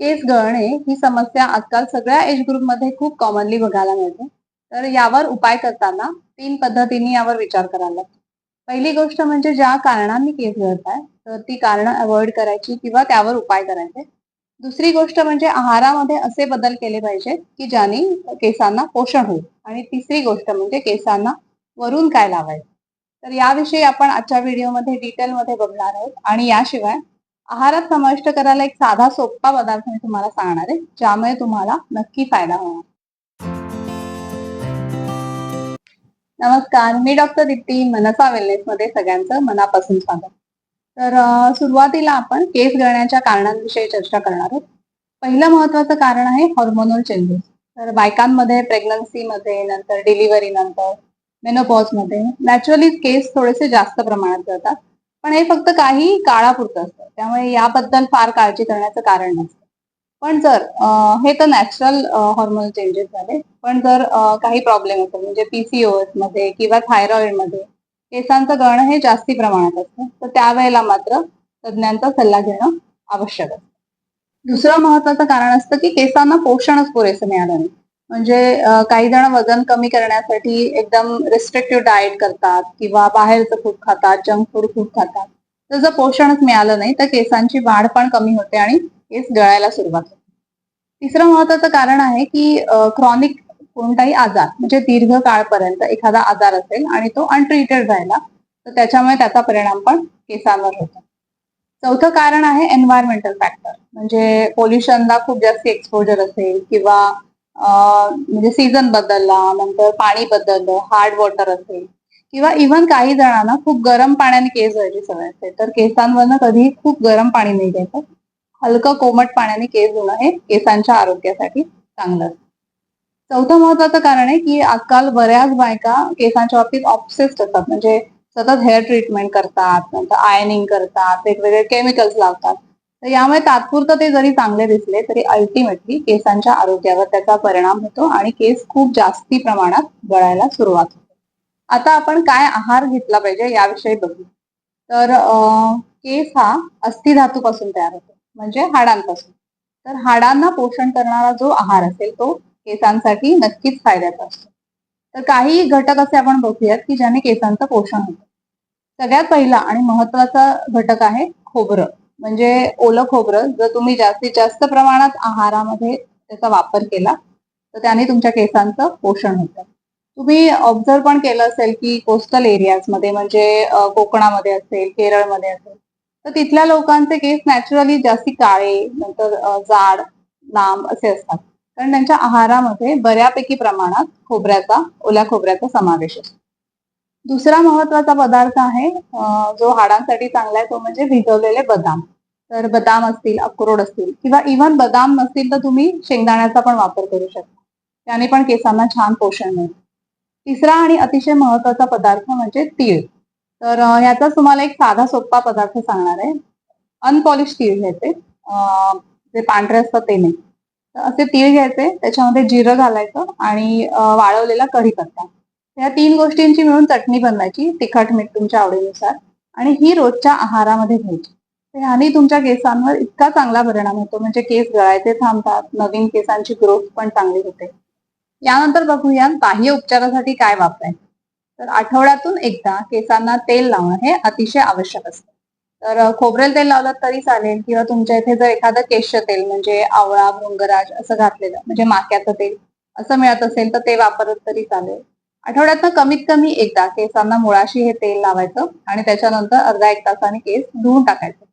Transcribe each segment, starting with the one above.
केस गळणे ही समस्या आजकाल सगळ्या एज ग्रुपमध्ये खूप कॉमनली बघायला मिळते. तर यावर उपाय करताना तीन पद्धतीने यावर विचार करायला लागतो. पहिली गोष्ट म्हणजे ज्या कारणांनी केस गळत आहे तर ती कारणं अवॉइड करायची किंवा त्यावर उपाय करायचे. दुसरी गोष्ट म्हणजे आहारामध्ये असे बदल केले पाहिजेत की ज्याने केसांना पोषण होईल. आणि तिसरी गोष्ट म्हणजे केसांना वरून काय लावायचं. तर याविषयी आपण आजच्या व्हिडिओमध्ये डिटेलमध्ये बघणार आहोत. आणि याशिवाय आहारात समाविष्ट करायला एक साधा सोपा पदार्थ मी तुम्हाला सांगणार आहे ज्यामुळे तुम्हाला नक्की फायदा होणार. नमस्कार मी डॉक्टर दीप्ती मनसा वेलनेस मध्ये सगळ्यांचं मनापासून स्वागत. तर सुरुवातीला आपण केस गळण्याच्या कारणांविषयी चर्चा करणार आहोत. पहिलं महत्वाचं कारण आहे हॉर्मोनल चेंजेस तर बायकांमध्ये प्रेग्नन्सीमध्ये नंतर डिलिव्हरी नंतर मेनोपॉजमध्ये नॅचरली केस थोडेसे जास्त प्रमाणात जातात पण हे फक्त काही काळापुरतं असतं. त्यामुळे याबद्दल फार काळजी करण्याचं कारण नसतं. पण जर हे तर नॅचरल हॉर्मोनल चेंजेस झाले. पण जर काही प्रॉब्लेम असेल म्हणजे पीसीओएसमध्ये किंवा थायरॉइडमध्ये केसांचं गळणं हे जास्ती प्रमाणात असतं. तर त्यावेळेला मात्र तज्ज्ञांचा सल्ला घेणं आवश्यक असतं. दुसरं महत्वाचं कारण असतं की केसांना पोषणच पुरेसं मिळालं नाही. म्हणजे काही जण वजन कमी करण्यासाठी एकदम रिस्ट्रिक्टिव्ह डाएट करतात किंवा बाहेरचं खूप खातात जंक फूड खूप खातात. तर जर पोषणच मिळालं नाही तर केसांची वाढ पण कमी होते आणि केस गळायला सुरुवात होते. तिसरं महत्वाचं कारण आहे की क्रॉनिक कोणताही आजार म्हणजे दीर्घ काळपर्यंत एखादा आजार असेल आणि तो अनट्रीटेड राहिला तर त्याच्यामुळे त्याचा परिणाम पण केसांवर होतो. चौथं कारण आहे एन्व्हायरमेंटल फॅक्टर म्हणजे पोल्युशनला खूप जास्त एक्सपोजर असेल किंवा म्हणजे सीझन बदलला नंतर पाणी बदललं हार्ड वॉटर असेल. किंवा इव्हन काही जणांना खूप गरम पाण्याने केस धुवायची सवय असते तर केसांवरनं कधी खूप गरम पाणी नाही घ्यायचं. हलकं कोमट पाण्याने केस धुणं हे केसांच्या आरोग्यासाठी चांगलं. असतं चौथं महत्वाचं कारण आहे की आजकाल बऱ्याच बायका केसांच्या बाबतीत ऑप्सेस्ड असतात. म्हणजे सतत हेअर ट्रीटमेंट करतात नंतर आयनिंग करतात वेगवेगळे केमिकल्स लावतात. तर यामुळे तात्पुरतं ते जरी चांगले दिसले तरी अल्टिमेटली केसांच्या आरोग्यावर त्याचा परिणाम होतो आणि केस खूप जास्ती प्रमाणात गळायला सुरुवात होते. आता आपण काय आहार घेतला पाहिजे याविषयी बघू. तर केस हा अस्थिधातूपासून तयार होतो म्हणजे हाडांपासून. तर हाडांना पोषण करणारा जो आहार असेल तो केसांसाठी नक्कीच फायद्याचा असतो. तर काही घटक असे आपण बघूयात की ज्याने केसांचं पोषण होतं. सगळ्यात पहिला आणि महत्त्वाचा घटक आहे खोबरं. म्हणजे ओलं खोबरं जर तुम्ही जास्तीत जास्त प्रमाणात आहारामध्ये त्याचा वापर केला तर त्याने तुमच्या केसांचं पोषण होतं. तुम्ही ऑब्झर्व पण केलं असेल की कोस्टल एरियाजमध्ये म्हणजे कोकणामध्ये असेल केरळमध्ये असेल तर तिथल्या लोकांचे केस नॅचरली जास्ती काळे नंतर जाड लांब असे असतात. कारण त्यांच्या आहारामध्ये बऱ्यापैकी प्रमाणात खोबऱ्याचा ओल्या खोबऱ्याचा समावेश असतो. दुसरा महत्त्वाचा पदार्थ आहे जो हाडांसाठी चांगला आहे तो म्हणजे भिजवलेले बदाम. तर बदाम असतील अक्रोड असतील किंवा इव्हन बदाम नसतील तर तुम्ही शेंगदाण्याचा पण वापर करू शकता. त्याने पण केसांना छान पोषण मिळेल. तिसरा आणि अतिशय महत्त्वाचा पदार्थ म्हणजे तीळ. तर याचा तुम्हाला एक साधा सोपा पदार्थ सांगणार आहे. अनपॉलिश तीळ घ्यायचे. जे पांढरे असतात ते नाही. तर असे तीळ घ्यायचे त्याच्यामध्ये जिरं घालायचं आणि वाळवलेला कढीपत्ता. या तीन गोष्टींची मिळून चटणी बनवायची तिखट मीठ तुमच्या आवडीनुसार. आणि ही रोजच्या आहारामध्ये घ्यायची. ह्याने तुमच्या केसांवर इतका चांगला परिणाम होतो म्हणजे केस गळायचे थांबतात नवीन केसांची ग्रोथ पण चांगली होते. यानंतर बघूया बाह्य उपचारासाठी काय वापरायचं. तर आठवड्यातून एकदा केसांना तेल लावणं हे अतिशय आवश्यक असतं. तर खोबरेल तेल लावलं तरी चालेल किंवा तुमच्या इथे जर एखादं केश तेल म्हणजे आवळा भृंगराज असं घातलेलं म्हणजे माक्याचं तेल असं मिळत असेल तर ते वापरत तरी चालेल. आठवड्यातनं कमीत कमी एकदा केसांना मुळाशी हे तेल लावायचं आणि त्याच्यानंतर अर्धा एक तासाने केस धुवून टाकायचं.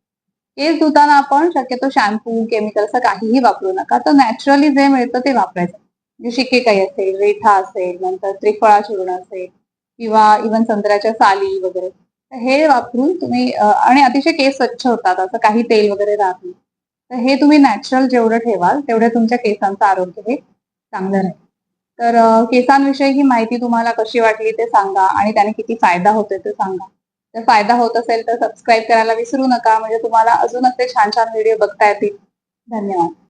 केस धुताना आपण शक्यतो शॅम्पू केमिकल असं काहीही वापरू नका. तर नॅचरली जे मिळतं ते वापरायचं. म्हणजे काही असेल रेठा असेल नंतर त्रिफळा चूर्ण असेल किंवा इव्हन संत्र्याच्या साली वगैरे. हे वापरून तुम्ही आणि अतिशय केस स्वच्छ होतात. असं काही तेल वगैरे राहत नाही. तर हे तुम्ही नॅचरल जेवढं ठेवाल तेवढं तुमच्या केसांचं आरोग्य हे चांगलं राहील. तर केसांविषयी ही माहिती तुम्हाला कशी वाटली ते सांगा आणि त्याने किती फायदा होतोय ते सांगा. जर फायदा होत असेल तर सबस्क्राईब करायला विसरू नका. म्हणजे तुम्हाला अजून असे छान छान व्हिडिओ बघता येतील. धन्यवाद.